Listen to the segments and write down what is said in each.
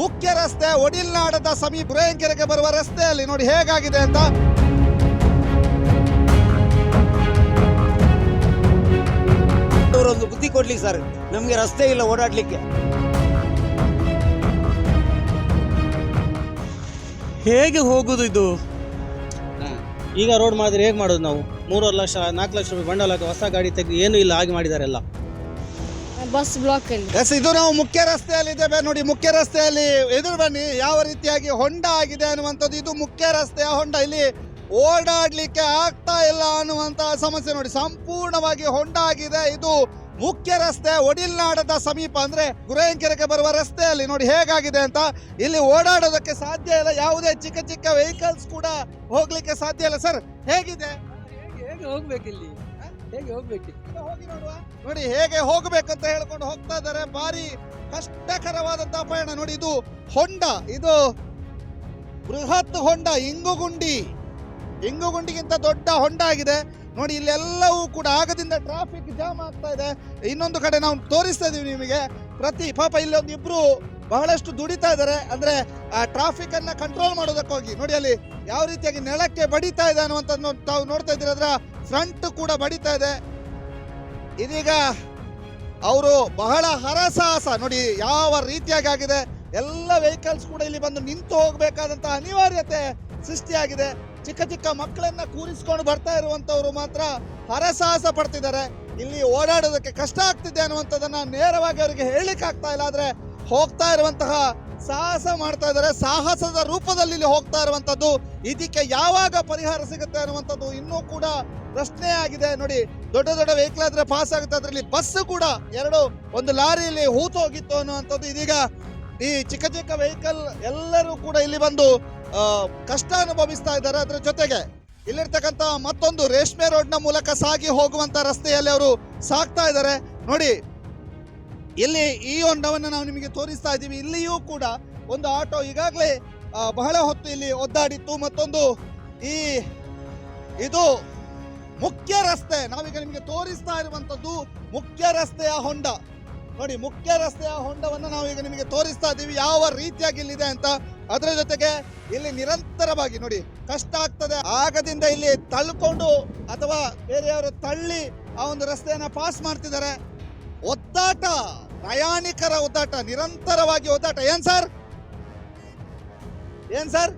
ಮುಖ್ಯ ರಸ್ತೆ ಒಡಿಲ್ನಾಡದ ಸಮೀಪ ರೇಂಕೆರೆಗೆ ಬರುವ ರಸ್ತೆಯಲ್ಲಿ ನೋಡಿ ಹೇಗಾಗಿದೆ ಅಂತ. ಅವರೊಂದು ಬುದ್ಧಿ ಕೊಡ್ಲಿ ಸರ್ ನಮಗೆ ರಸ್ತೆ ಇಲ್ಲ ಓಡಾಡ್ಲಿಕ್ಕೆ. ಹೇಗೆ ಹೋಗುದು ಇದು? ಈಗ ರೋಡ್ ಮಾಡಿದ್ರೆ ಹೇಗೆ ಮಾಡೋದು ನಾವು? ಮೂರುವರೆ ಲಕ್ಷ ನಾಲ್ಕು ಲಕ್ಷ ರೂಪಾಯಿ ಬಂಡವಾಳ ಹಾಕಿ ಹೊಸ ಗಾಡಿ ತೆಗೆದು ಏನು ಇಲ್ಲ ಹಾಗೆ ಮಾಡಿದಾರೆಲ್ಲ ಎಲ್ಲ. ಬಸ್ ಬ್ಲಾಕ್ ಅಲ್ಲಿ. ಎಸ್ ಇದು ನಾವು ಮುಖ್ಯ ರಸ್ತೆಯಲ್ಲಿ ಇದ್ದೇವೆ. ನೋಡಿ ಮುಖ್ಯ ರಸ್ತೆಯಲ್ಲಿ ಎದುರು ಬನ್ನಿ. ಯಾವ ರೀತಿಯಾಗಿ ಹೊಂಡ ಆಗಿದೆ ಅನ್ನುವಂಥದ್ದು ಇದು ಮುಖ್ಯ ರಸ್ತೆಯ ಹೊಂಡ ಇಲ್ಲಿ ಓಡಾಡ್ಲಿಕ್ಕೆ ಆಗ್ತಾ ಇಲ್ಲ ಅನ್ನುವಂತಹ ಸಮಸ್ಯೆ ನೋಡಿ. ಸಂಪೂರ್ಣವಾಗಿ ಹೊಂಡ ಆಗಿದೆ. ಇದು ಮುಖ್ಯ ರಸ್ತೆ ಒಡಿಲ್ನಾಡದ ಸಮೀಪ ಅಂದ್ರೆ ಗುರೇಂಕೆರೆಗೆ ಬರುವ ರಸ್ತೆಯಲ್ಲಿ. ನೋಡಿ ಹೇಗಾಗಿದೆ ಅಂತ ಇಲ್ಲಿ ಓಡಾಡೋದಕ್ಕೆ ಸಾಧ್ಯ ಇಲ್ಲ. ಯಾವುದೇ ಚಿಕ್ಕ ಚಿಕ್ಕ ವೆಹಿಕಲ್ಸ್ ಕೂಡ ಹೋಗ್ಲಿಕ್ಕೆ ಸಾಧ್ಯ ಇಲ್ಲ. ಸರ್ ಹೇಗಿದೆ? ಹೇಗೆ ಹೋಗ್ಬೇಕು ಇಲ್ಲಿ? ಹೇಗೆ ಹೋಗ್ಬೇಕು? ಹೋಗಿ ನೋಡುವ. ನೋಡಿ, ಹೇಗೆ ಹೋಗಬೇಕಂತ ಹೇಳ್ಕೊಂಡು ಹೋಗ್ತಾ ಇದ್ದಾರೆ. ಭಾರಿ ಕಷ್ಟಕರವಾದಂತಹ ಪಯಣ ನೋಡಿ, ಇದು ಹೊಂಡ. ಇದು ಬೃಹತ್ ಹೊಂಡ, ಇಂಗುಗುಂಡಿ. ಇಂಗುಗುಂಡಿಗಿಂತ ದೊಡ್ಡ ಹೊಂಡ ಆಗಿದೆ. ನೋಡಿ, ಇಲ್ಲೆಲ್ಲವೂ ಕೂಡ ಆಗದಿಂದ ಟ್ರಾಫಿಕ್ ಜಾಮ್ ಆಗ್ತಾ ಇದೆ. ಇನ್ನೊಂದು ಕಡೆ ನಾವು ತೋರಿಸ್ತಾ ಇದೀವಿ ನಿಮಗೆ. ಪ್ರತಿ ಪಾಪ ಇಲ್ಲಿ ಒಂದು ಇಬ್ರು ಬಹಳಷ್ಟು ದುಡಿತಾ ಇದ್ದಾರೆ. ಅಂದ್ರೆ ಆ ಟ್ರಾಫಿಕ್ ಅನ್ನ ಕಂಟ್ರೋಲ್ ಮಾಡೋದಕ್ಕೋಗಿ ನೋಡಿ ಅಲ್ಲಿ ಯಾವ ರೀತಿಯಾಗಿ ನೆಲಕ್ಕೆ ಬಡಿತಾ ಇದೆ ಅನ್ನುವಂಥದ್ದು ತಾವು ನೋಡ್ತಾ ಇದ್ದೀರ? ಅದರ ಫ್ರಂಟ್ ಕೂಡ ಬಡಿತಾ ಇದೆ. ಇದೀಗ ಅವರು ಬಹಳ ಹರಸಾಹಸ. ನೋಡಿ ಯಾವ ರೀತಿಯಾಗಿ ಆಗಿದೆ. ಎಲ್ಲ ವೆಹಿಕಲ್ಸ್ ಕೂಡ ಇಲ್ಲಿ ಬಂದು ನಿಂತು ಹೋಗಬೇಕಾದಂತಹ ಅನಿವಾರ್ಯತೆ ಸೃಷ್ಟಿಯಾಗಿದೆ. ಚಿಕ್ಕ ಚಿಕ್ಕ ಮಕ್ಕಳನ್ನ ಕೂರಿಸ್ಕೊಂಡು ಬರ್ತಾ ಇರುವಂತವರು ಮಾತ್ರ ಹರಸಾಹಸ ಪಡ್ತಿದ್ದಾರೆ. ಇಲ್ಲಿ ಓಡಾಡೋದಕ್ಕೆ ಕಷ್ಟ ಆಗ್ತಿದೆ ಅನ್ನುವಂಥದ್ದನ್ನ ನೇರವಾಗಿ ಅವರಿಗೆ ಹೇಳಲಿಕ್ಕೆ ಆಗ್ತಾ ಇಲ್ಲ. ಆದ್ರೆ ಹೋಗ್ತಾ ಇರುವಂತಹ ಸಾಹಸ ಮಾಡ್ತಾ ಇದ್ದಾರೆ. ಸಾಹಸದ ರೂಪದಲ್ಲಿ ಇಲ್ಲಿ ಹೋಗ್ತಾ ಇರುವಂತದ್ದು ಇದಕ್ಕೆ ಯಾವಾಗ ಪರಿಹಾರ ಸಿಗುತ್ತೆ ಅನ್ನುವಂಥದ್ದು ಇನ್ನೂ ಕೂಡ ಪ್ರಶ್ನೆ ಆಗಿದೆ ನೋಡಿ, ದೊಡ್ಡ ದೊಡ್ಡ ವೆಹಿಕಲ್ ಆದ್ರೆ ಪಾಸ್ ಆಗುತ್ತೆ. ಅದರಲ್ಲಿ ಬಸ್ ಕೂಡ ಎರಡು, ಒಂದು ಲಾರಿಯಲ್ಲಿ ಹೂತೋಗಿತ್ತು ಅನ್ನುವಂಥದ್ದು. ಇದೀಗ ಈ ಚಿಕ್ಕ ಚಿಕ್ಕ ವೆಹಿಕಲ್ ಎಲ್ಲರೂ ಕೂಡ ಇಲ್ಲಿ ಬಂದು ಕಷ್ಟ ಅನುಭವಿಸ್ತಾ ಇದ್ದಾರೆ. ಅದರ ಜೊತೆಗೆ ಇಲ್ಲಿರ್ತಕ್ಕಂಥ ಮತ್ತೊಂದು ರೇಷ್ಮೆ ರೋಡ್ನ ಮೂಲಕ ಸಾಗಿ ಹೋಗುವಂತ ರಸ್ತೆಯಲ್ಲಿ ಅವರು ಸಾಕ್ತಾ ಇದ್ದಾರೆ. ನೋಡಿ ಇಲ್ಲಿ ಈ ಹೊಂಡವನ್ನು ನಾವು ನಿಮಗೆ ತೋರಿಸ್ತಾ ಇದ್ದೀವಿ. ಇಲ್ಲಿಯೂ ಕೂಡ ಒಂದು ಆಟೋ ಈಗಾಗಲೇ ಬಹಳ ಹೊತ್ತು ಇಲ್ಲಿ ಒದ್ದಾಡಿತ್ತು. ಮತ್ತೊಂದು ಈ, ಇದು ಮುಖ್ಯ ರಸ್ತೆ. ನಾವೀಗ ನಿಮಗೆ ತೋರಿಸ್ತಾ ಇರುವಂತದ್ದು ಮುಖ್ಯ ರಸ್ತೆಯ ಹೊಂಡ. ನೋಡಿ, ಮುಖ್ಯ ರಸ್ತೆಯ ಹೊಂಡವನ್ನು ನಾವೀಗ ನಿಮಗೆ ತೋರಿಸ್ತಾ ಇದ್ದೀವಿ. ಯಾವ ರೀತಿಯಾಗಿ ಇಲ್ಲಿದೆ ಅಂತ. ಅದರ ಜೊತೆಗೆ ಇಲ್ಲಿ ನಿರಂತರವಾಗಿ, ನೋಡಿ, ಕಷ್ಟ ಆಗ್ತದೆ. ಆಗದಿಂದ ಇಲ್ಲಿ ತಳ್ಕೊಂಡು ಅಥವಾ ಬೇರೆಯವರು ತಳ್ಳಿ ಆ ಒಂದು ರಸ್ತೆಯನ್ನ ಪಾಸ್ ಮಾಡ್ತಿದ್ದಾರೆ. ಒದ್ದಾಟ ಪ್ರಯಾಣಿಕರ ಒದ್ದಾಟ ನಿರಂತರವಾಗಿ ಒದ್ದಾಟ. ಏನ್ ಸರ್? ಏನ್ ಸರ್?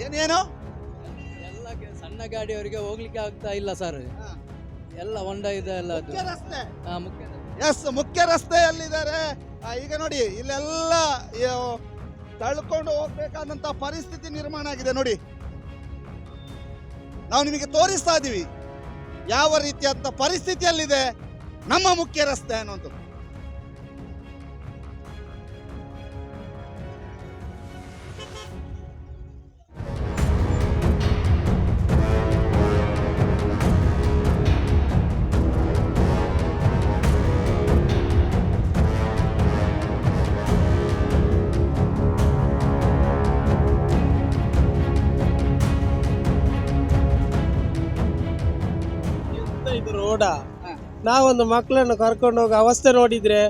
ಏನೇನು ಎಲ್ಲ ಸಣ್ಣ ಗಾಡಿಯವರಿಗೆ ಹೋಗ್ಲಿಕ್ಕೆ ಆಗ್ತಾ ಇಲ್ಲ ಸರ್. ಎಲ್ಲ ಹೊಂಡ ಇದೆ ಎಲ್ಲ ಅದು. ಮುಖ್ಯ ರಸ್ತೆ. ಹಾ, ಮುಖ್ಯ ಎಸ್ ಮುಖ್ಯ ರಸ್ತೆಯಲ್ಲಿದ್ದಾರೆ. ಆ, ಈಗ ನೋಡಿ ಇಲ್ಲೆಲ್ಲ ತಳ್ಕೊಂಡು ಹೋಗ್ಬೇಕಾದಂತ ಪರಿಸ್ಥಿತಿ ನಿರ್ಮಾಣ ಆಗಿದೆ ನೋಡಿ. ನಾವು ನಿಮಗೆ ತೋರಿಸ್ತಾ ಇದೀವಿ. ಯಾವ ರೀತಿಯಾದಂಥ ಪರಿಸ್ಥಿತಿಯಲ್ಲಿದೆ. ನಮ್ಮ ಮುಖ್ಯ ರಸ್ತೆ ಅನ್ನೋದು. ನಾವೊಂದು ಮಕ್ಕಳನ್ನು ಕರ್ಕೊಂಡು ಹೋಗೋ ಅವಸ್ಥೆ ನೋಡಿದ್ರೆ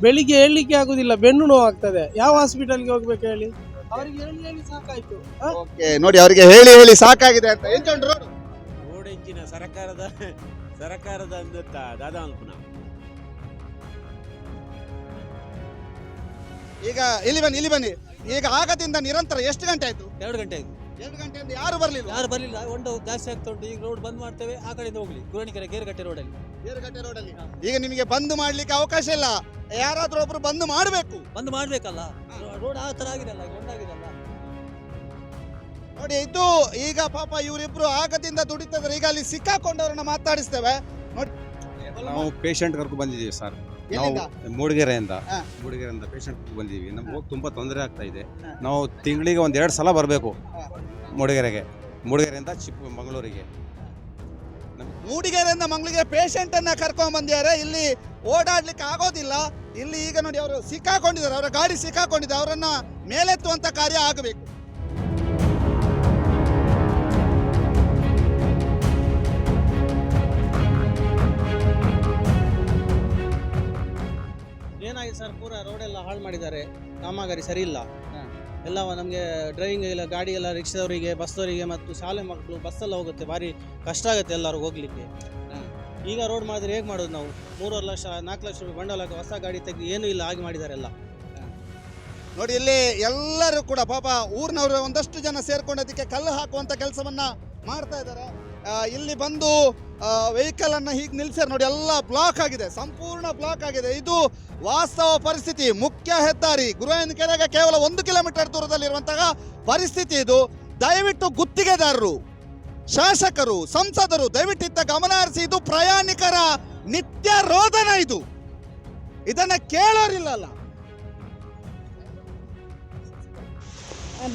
ಬೆಳಿಗ್ಗೆ ಹೇಳಲಿಕ್ಕೆ ಆಗುದಿಲ್ಲ ಬೆನ್ನು ನೋವು ಆಗ್ತದೆ ಯಾವ ಹಾಸ್ಪಿಟಲ್ಗೆ ಹೋಗ್ಬೇಕು ಹೇಳಿ? ಅವರಿಗೆ ಹೇಳಿ ಹೇಳಿ ಸಾಕಾಯ್ತು. ಆ? ಓಕೆ ನೋಡಿ ಅವರಿಗೆ ಹೇಳಿ ಹೇಳಿ ಸಾಕಾಗಿದೆ ಅಂತ. ರೋಡು? ರೋಡ್ ಎಂಚಿನ ಸರಕಾರದ ಸರಕಾರದ ಅಂದತ್ತ ದಾದಾ ಅಲ್ಪನ ಈಗ ಇಲ್ಲಿ ಬನ್ನಿ ಇಲ್ಲಿ ಬನ್ನಿ. ಈಗ ಆಗದಿಂದ ನಿರಂತರ ಎಷ್ಟು ಗಂಟೆ ಆಯ್ತು? ಎರಡು ಗಂಟೆ ಆಯ್ತು. ಎರಡು ಗಂಟೆಯಿಂದ ಯಾರು ಬರಲಿಲ್ಲ. ಯಾರು ಬರಲಿಲ್ಲ. ಹೊಂಡ ಜಾಸ್ತಿ ಆಗ್ತಾ ಉಂಟು ಈಗ ರೋಡ್ ಬಂದ್ ಮಾಡ್ತೇವೆ. ಆ ಕಡೆಯಿಂದ ಹೋಗ್ಲಿ. ಗುರಣಿಕೆರೆ ಗೇರುಗಟ್ಟೆ ರೋಡಲ್ಲಿ ಗೇರುಗಟ್ಟೆ ರೋಡಲ್ಲಿ ಈಗ ನಿಮಗೆ ಬಂದ್ ಮಾಡ್ಲಿಕ್ಕೆ ಅವಕಾಶ ಇಲ್ಲ. ಯಾರಾದ್ರೂ ಒಬ್ರು ಬಂದ್ ಮಾಡ್ಬೇಕು. ಬಂದ್ ಮಾಡ್ಬೇಕಲ್ಲ? ರೋಡ್ ಆ ತರ ಆಗಿದೆ ಅಲ್ಲ ನೋಡಿ ಇದು ಈಗ ಪಾಪ ಇವರಿಬ್ರು ಆಗದಿಂದ ದುಡಿತಿದ್ರೆ ಈಗ ಅಲ್ಲಿ ಸಿಕ್ಕಾಕೊಂಡವ್ರನ್ನ ಮಾತಾಡಿಸ್ತೇವೆ. ನೋಡಿ. ನಾವು ಪೇಷಂಟ್ ಕರ್ಕೊಂಡು ಬಂದಿದ್ದೀವಿ ಸರ್. ನಾವು? ಮೂಡಿಗೆರೆಯಿಂದ. ಮೂಡಿಗೆರೆಯಿಂದ ಪೇಷಂಟ್ ಬಂದೀವಿ. ನಮ್ಗೆ ಹೋಗಿ ತುಂಬ ತೊಂದರೆ ಆಗ್ತಾ ಇದೆ. ನಾವು ತಿಂಗಳಿಗೆ ಒಂದು ಎರಡು ಸಲ ಬರಬೇಕು. ಮೂಡಿಗೆರೆಗೆ. ಮೂಡಿಗೆರೆಯಿಂದ ಚಿಕ್ಕಮಗಳೂರಿಗೆ ಮೂಡಿಗೆರೆಯಿಂದ ಮಂಗಳಿಗೆ ಪೇಷಂಟ್ ಅನ್ನ ಕರ್ಕೊಂಡ್ ಬಂದಿದ್ದಾರೆ. ಇಲ್ಲಿ ಓಡಾಡ್ಲಿಕ್ಕೆ ಆಗೋದಿಲ್ಲ. ಇಲ್ಲಿ ಈಗ ನೋಡಿ ಅವರು ಸಿಕ್ಕಾಕೊಂಡಿದ್ದಾರೆ. ಅವರ ಗಾಡಿ ಸಿಕ್ಕಾಕೊಂಡಿದೆ. ಅವರನ್ನ ಮೇಲೆತ್ತುವಂತ ಕಾರ್ಯ ಆಗಬೇಕು. ಮಾಡಿದ್ದಾರೆ. ಕಾಮಗಾರಿ ಸರಿ ಇಲ್ಲ. ಎಲ್ಲ ನಮಗೆ ಡ್ರೈವಿಂಗ್ ಇಲ್ಲ ಗಾಡಿ ಎಲ್ಲ ರಿಕ್ಷಾದವರಿಗೆ ಬಸ್ದವರಿಗೆ ಮತ್ತು ಶಾಲೆ ಮಕ್ಕಳು ಬಸ್ಸೆಲ್ಲ ಹೋಗುತ್ತೆ. ಭಾರಿ ಕಷ್ಟ ಆಗುತ್ತೆ ಎಲ್ಲರೂ ಹೋಗ್ಲಿಕ್ಕೆ. ಈಗ ರೋಡ್ ಮಾಡಿದ್ರೆ ಹೇಗೆ ಮಾಡೋದು ನಾವು? ಮೂರುವರೆ ಲಕ್ಷ ನಾಲ್ಕು ಲಕ್ಷ ರೂಪಾಯಿ ಬಂಡವಾಳ ಹಾಕಿ ಹೊಸ ಗಾಡಿ ತೆಗೆದು ಏನೂ ಇಲ್ಲ ಹಾಗೆ ಮಾಡಿದ್ದಾರೆ ಎಲ್ಲ. ನೋಡಿ ಇಲ್ಲಿ ಎಲ್ಲರೂ ಕೂಡ ಪಾಪ ಊರಿನವರು ಒಂದಷ್ಟು ಜನ ಸೇರ್ಕೊಂಡು ಅದಕ್ಕೆ ಕಲ್ಲು ಹಾಕುವಂಥ ಕೆಲಸವನ್ನ ಮಾಡ್ತಾ ಇದ್ದಾರೆ. ಇಲ್ಲಿ ಬಂದು ವೆಹಿಕಲ್ ಅನ್ನ ಹೀಗೆ ನಿಲ್ಸ್ಯಾರ ನೋಡಿ ಎಲ್ಲ ಬ್ಲಾಕ್ ಆಗಿದೆ ಸಂಪೂರ್ಣ ಬ್ಲಾಕ್ ಆಗಿದೆ. ಇದು ವಾಸ್ತವ ಪರಿಸ್ಥಿತಿ. ಮುಖ್ಯ ಹೆದ್ದಾರಿ ಗುರುವಿನ ಕೆರೆಗೆ ಕೇವಲ ಒಂದು ಕಿಲೋಮೀಟರ್ ದೂರದಲ್ಲಿರುವಂತಹ ಪರಿಸ್ಥಿತಿ ಇದು. ದಯವಿಟ್ಟು ಗುತ್ತಿಗೆದಾರರು ಶಾಸಕರು ಸಂಸದರು ದಯವಿಟ್ಟು ಇತ್ತ ಗಮನ ಹರಿಸಿ ಇದು ಪ್ರಯಾಣಿಕರ ನಿತ್ಯ ರೋದನ ಇದು. ಇದನ್ನ ಕೇಳೋರಿಲ್ಲಲ್ಲ.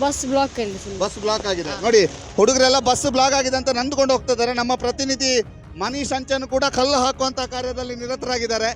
ಬಸ್ ಬ್ಲಾಕ್ ಬಸ್ ಬ್ಲಾಕ್ ಆಗಿದೆ. ನೋಡಿ ಹುಡುಗರೆಲ್ಲ ಬಸ್ ಬ್ಲಾಕ್ ಆಗಿದೆ ಅಂತ ನಂದ್ಕೊಂಡು ಹೋಗ್ತಾ ಇದ್ದಾರೆ ನಮ್ಮ ಪ್ರತಿನಿಧಿ ಮನೀಶ್ ಅಂಚನ್ ಕೂಡ ಕಲ್ಲು ಹಾಕುವಂತ ಕಾರ್ಯದಲ್ಲಿ ನಿರತರಾಗಿದ್ದಾರೆ.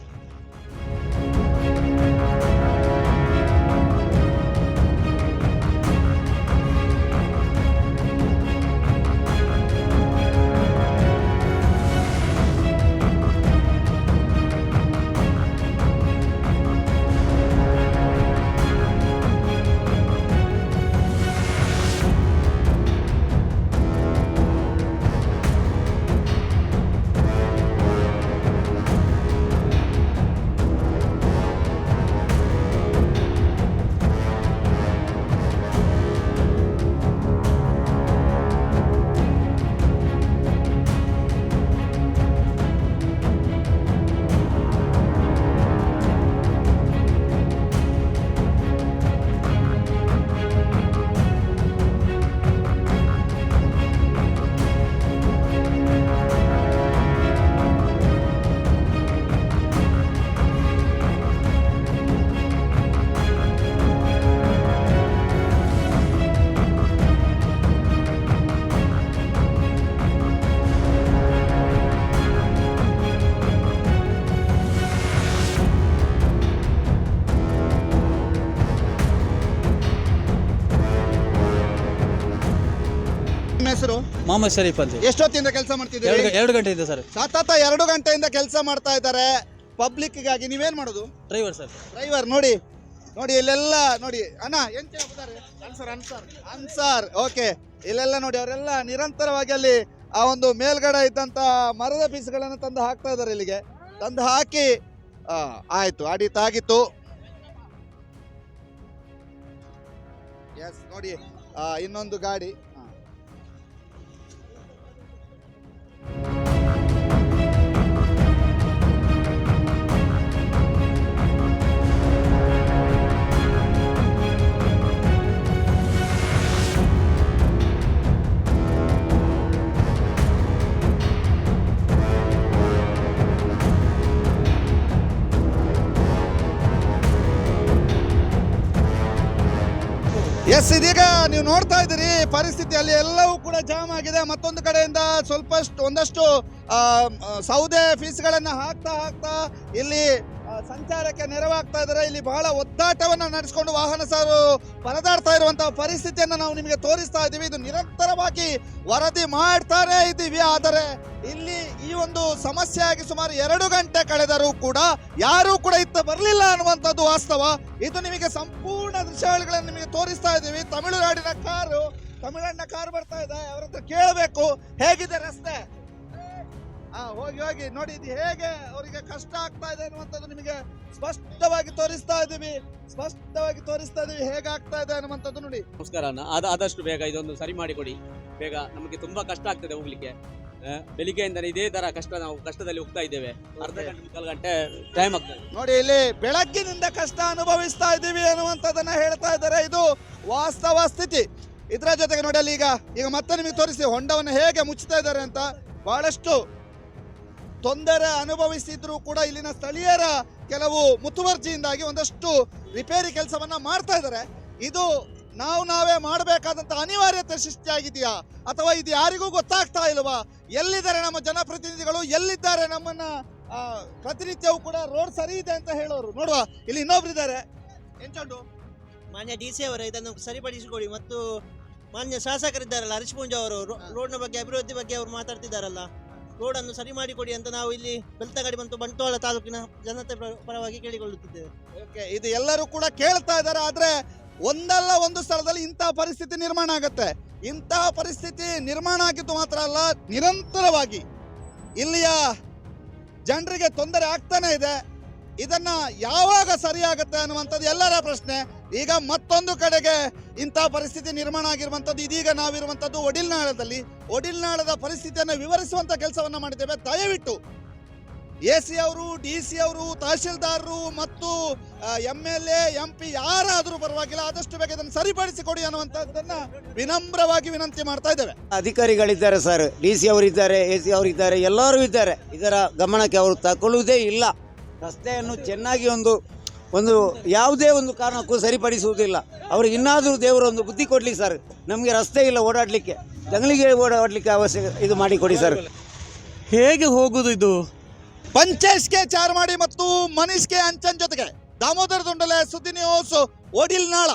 ಹೆಸರು? ಮೊಹಮ್ಮದ್ ಶರೀಫ್ ಅಂತ ಎಷ್ಟೊತ್ತಿಂದ ಕೆಲಸ ಮಾಡ್ತಿದ್ದೀರಿ? ಎರಡು ಎರಡು ಗಂಟೆ ಇದೆ ಸರ್. ಸತತ ಎರಡು ಗಂಟೆಯಿಂದ ಕೆಲಸ ಮಾಡ್ತಾ ಇದ್ದಾರೆ. ಪಬ್ಲಿಕ್ಗಾಗಿ ನೀವೇನ್ ಮಾಡೋದು? Driver sir. ಡ್ರೈವರ್ ನೋಡಿ. ನೋಡಿ ಇಲ್ಲೆಲ್ಲ ನೋಡಿ. ಅಣ್ಣ ಎಂತ ಅನ್ಸರ್ ಅನ್ಸರ್ ಅನ್ಸಾರ್ ಓಕೆ ಇಲ್ಲೆಲ್ಲ ನೋಡಿ ಅವರೆಲ್ಲ ನಿರಂತರವಾಗಿ ಅಲ್ಲಿ ಆ ಒಂದು ಮೇಲ್ಗಡೆ ಇದ್ದಂತ ಮರದ ಪೀಸ್ಗಳನ್ನು ತಂದು ಹಾಕ್ತಾ ಇದ್ದಾರೆ ಇಲ್ಲಿಗೆ. ತಂದು ಹಾಕಿ ಆ, ಆಯ್ತು ಅಡಿ ತಾಗಿತ್ತು ಎಸ್ ನೋಡಿ ಇನ್ನೊಂದು ಗಾಡಿ. ನೀವು ನೋಡ್ತಾ ಇದ್ದೀರಿ ಪರಿಸ್ಥಿತಿಯಲ್ಲಿ ಎಲ್ಲವೂ ಕೂಡ ಜಾಮ್ ಆಗಿದೆ. ಮತ್ತೊಂದು ಕಡೆಯಿಂದ ಸ್ವಲ್ಪ ಒಂದಷ್ಟು ಸೌದೆ ಫೀಸ್ಗಳನ್ನು ಹಾಕ್ತಾ ಹಾಕ್ತಾ ಇಲ್ಲಿ ಸಂಚಾರಕ್ಕೆ ನೆರವಾಗ್ತಾ ಇದ್ದಾರೆ. ಇಲ್ಲಿ ಬಹಳ ಒದ್ದಾಟವನ್ನು ನಡೆಸಿಕೊಂಡು ವಾಹನ ಸಾರು ಪರದಾಡ್ತಾ ಇರುವಂತಹ ಪರಿಸ್ಥಿತಿಯನ್ನು ನಾವು ನಿಮಗೆ ತೋರಿಸ್ತಾ ಇದ್ದೀವಿ. ಇದು ನಿರಂತರವಾಗಿ ವರದಿ ಮಾಡ್ತಾರೆ ಇದ್ದೀವಿ. ಆದರೆ ಇಲ್ಲಿ ಈ ಒಂದು ಸಮಸ್ಯೆಯಾಗಿ ಸುಮಾರು ಎರಡು ಗಂಟೆ ಕಳೆದರೂ ಕೂಡ ಯಾರೂ ಕೂಡ ಇತ್ತ ಬರಲಿಲ್ಲ ಅನ್ನುವಂಥದ್ದು ವಾಸ್ತವ. ಇದು ನಿಮಗೆ ಸಂಪೂರ್ಣ ದೃಶ್ಯಾವಳಿಗಳನ್ನು ನಿಮಗೆ ತೋರಿಸ್ತಾ ಇದ್ದೀವಿ. ತಮಿಳುನಾಡಿನ ಕಾರು ತಮಿಳುನಾಡಿನ ಕಾರು ಬರ್ತಾ ಇದೆ. ಅವರ ಹತ್ರ ಕೇಳಬೇಕು. ಹೇಗಿದೆ ರಸ್ತೆ? ಹೋಗಿ ಹೋಗಿ ನೋಡಿ ಇದು ಹೇಗೆ ಅವರಿಗೆ ಕಷ್ಟ ಆಗ್ತಾ ಇದೆ ಅನ್ನುವಂಥದ್ದು ನಿಮಗೆ ಸ್ಪಷ್ಟವಾಗಿ ತೋರಿಸ್ತಾ ಇದ್ದೀವಿ. ಸ್ಪಷ್ಟವಾಗಿ ತೋರಿಸ್ತಾ ಇದ್ದೀವಿ ಹೇಗೆ ಆಗ್ತಾ ಇದೆ ಅನ್ನುವಂಥದ್ದು ನೋಡಿ. ನಮಸ್ಕಾರ ಅಣ್ಣ. ಆದ ಆದಷ್ಟು ಬೇಗ ಇದೊಂದು ಸರಿ ಮಾಡಿಕೊಡಿ. ಬೇಗ ನಮಗೆ ತುಂಬಾ ಕಷ್ಟ ಆಗ್ತದೆ ಹೋಗ್ಲಿಕ್ಕೆ. ಆ, ಬೆಳಿಗ್ಗೆಯಿಂದ ಇದೇ ತರ ಕಷ್ಟ ನಾವು ಕಷ್ಟದಲ್ಲಿ ಹೋಗ್ತಾ ಇದ್ದೇವೆ. ಅರ್ಧ ಗಂಟೆ ಮುಕ್ಕಾಲು ಗಂಟೆ ಟೈಮ್ ಆಗ್ತದೆ. ನೋಡಿ ಇಲ್ಲಿ ಬೆಳಗ್ಗಿನಿಂದ ಕಷ್ಟ ಅನುಭವಿಸ್ತಾ ಇದ್ದೀವಿ ಅನ್ನುವಂಥದ್ದನ್ನ ಹೇಳ್ತಾ ಇದ್ದಾರೆ. ಇದು ವಾಸ್ತವ ಸ್ಥಿತಿ. ಇದರ ಜೊತೆಗೆ ನೋಡಿ ಅಲ್ಲಿ ಈಗ ಈಗ ಮತ್ತೆ ನಿಮಗೆ ತೋರಿಸಿ ಹೊಂಡವನ್ನು ಹೇಗೆ ಮುಚ್ಚುತ್ತಾ ಇದ್ದಾರೆ ಅಂತ ಬಹಳಷ್ಟು ತೊಂದರೆ ಅನುಭವಿಸಿದ್ರು ಕೂಡ ಇಲ್ಲಿನ ಸ್ಥಳೀಯರ ಕೆಲವು ಮುತುವರ್ಜಿಯಿಂದಾಗಿ ಒಂದಷ್ಟು ರಿಪೇರಿ ಕೆಲಸವನ್ನ ಮಾಡ್ತಾ ಇದ್ದಾರೆ. ಇದು ನಾವು ನಾವೇ ಮಾಡಬೇಕಾದಂತ ಅನಿವಾರ್ಯತೆ ಸೃಷ್ಟಿಯಾಗಿದೆಯಾ? ಅಥವಾ ಇದು ಯಾರಿಗೂ ಗೊತ್ತಾಗ್ತಾ ಇಲ್ವಾ? ಎಲ್ಲಿದ್ದಾರೆ ನಮ್ಮ ಜನಪ್ರತಿನಿಧಿಗಳು? ಎಲ್ಲಿದ್ದಾರೆ ನಮ್ಮನ್ನ ಪ್ರತಿನಿತ್ಯವೂ ಕೂಡ ರೋಡ್ ಸರಿ ಇದೆ ಅಂತ ಹೇಳೋರು? ನೋಡುವ, ಇಲ್ಲಿ ಇನ್ನೊಬ್ರು ಇದ್ದಾರೆ ಮಾನ್ಯ ಡಿ ಸಿ ಅವರೇ, ಇದನ್ನು ಸರಿಪಡಿಸಿಕೊಡಿ ಮತ್ತು ಮಾನ್ಯ ಶಾಸಕರಿದ್ದಾರಲ್ಲ, ಹರೀಶ್ ಅವರು ರೋಡ್ನ ಬಗ್ಗೆ, ಅಭಿವೃದ್ಧಿ ಬಗ್ಗೆ ಅವರು ಮಾತಾಡ್ತಿದ್ದಾರಲ್ಲ. ರೋಡನ್ನು ಸರಿ ಮಾಡಿಕೊಡಿ ಅಂತ ನಾವು ಇಲ್ಲಿ ಬೆಳ್ತಂಗಡಿ ಮತ್ತು ಬಂಟ್ವಾಳ ತಾಲೂಕಿನ ಜನತೆ ಪರ- ಪರವಾಗಿ ಕೇಳಿಕೊಳ್ಳುತ್ತಿದ್ದೇವೆ. ಓಕೆ, ಇದು ಎಲ್ಲರೂ ಕೂಡ ಕೇಳ್ತಾ ಇದ್ದಾರೆ, ಆದ್ರೆ ಒಂದಲ್ಲ ಒಂದು ಸ್ಥಳದಲ್ಲಿ ಇಂತಹ ಪರಿಸ್ಥಿತಿ ನಿರ್ಮಾಣ ಆಗುತ್ತೆ. ಇಂತಹ ಪರಿಸ್ಥಿತಿ ನಿರ್ಮಾಣ ಆಗಿದ್ದು ಮಾತ್ರ ಅಲ್ಲ, ನಿರಂತರವಾಗಿ ಇಲ್ಲಿಯ ಜನರಿಗೆ ತೊಂದರೆ ಆಗ್ತಾನೆ ಇದೆ. ಇದನ್ನ ಯಾವಾಗ ಸರಿಯಾಗುತ್ತೆ ಅನ್ನುವಂಥದ್ದು ಎಲ್ಲರ ಪ್ರಶ್ನೆ. ಈಗ ಮತ್ತೊಂದು ಕಡೆಗೆ ಇಂಥ ಪರಿಸ್ಥಿತಿ ನಿರ್ಮಾಣ ಆಗಿರುವಂಥದ್ದು, ಇದೀಗ ನಾವಿರುವಂಥದ್ದು ಒಡಿಲ್ನಾಳದಲ್ಲಿ. ಒಡಿಲ್ನಾಳದ ಪರಿಸ್ಥಿತಿಯನ್ನು ವಿವರಿಸುವಂತ ಕೆಲಸವನ್ನು ಮಾಡಿದ್ದೇವೆ. ದಯವಿಟ್ಟು ಎ ಸಿ ಅವರು, ಡಿ ಸಿ ಅವರು, ತಹಶೀಲ್ದಾರರು ಮತ್ತು M L A, M P ಯಾರಾದರೂ ಪರವಾಗಿಲ್ಲ, ಆದಷ್ಟು ಬೇಗ ಇದನ್ನು ಸರಿಪಡಿಸಿಕೊಡಿ ಅನ್ನುವಂಥದ್ದನ್ನು ವಿನಮ್ರವಾಗಿ ವಿನಂತಿ ಮಾಡ್ತಾ ಇದ್ದೇವೆ. ಅಧಿಕಾರಿಗಳಿದ್ದಾರೆ ಸರ್. ಡಿ ಸಿ ಅವರಿದ್ದಾರೆ, ಎ ಸಿ ಅವರಿದ್ದಾರೆ, ಎಲ್ಲರೂ ಇದ್ದಾರೆ. ಇದರ ಗಮನಕ್ಕೆ ಅವರು ತಗೊಳ್ಳುವುದೇ ಇಲ್ಲ. ರಸ್ತೆಯನ್ನು ಚೆನ್ನಾಗಿ ಒಂದು ಒಂದು ಯಾವುದೇ ಒಂದು ಕಾರಣಕ್ಕೂ ಸರಿಪಡಿಸುವುದಿಲ್ಲ. ಅವ್ರಿಗೆ ಇನ್ನಾದರೂ ದೇವರು ಒಂದು ಬುದ್ಧಿ ಕೊಡಲಿ ಸರ್. ನಮಗೆ ರಸ್ತೆ ಇಲ್ಲ ಓಡಾಡಲಿಕ್ಕೆ. ಜಂಗಲಿಗೆ ಓಡಾಡಲಿಕ್ಕೆ ಅವಶ್ಯಕ ಇದು ಮಾಡಿಕೊಡಿ ಸರ್. ಹೇಗೆ ಹೋಗುದು ಇದು? ಪಂಚೇಶ್ಗೆ ಚಾರ್ಮಾಡಿ ಮತ್ತು ಮನೀಶ್ಗೆ ಅಂಚನ್ ಜೊತೆಗೆ. ದಾಮೋದರ ದುಂಡಲೆ ಸುದ್ದಿ ನ್ಯೂಸ್ ಒಡಿಲ್ನಾಳ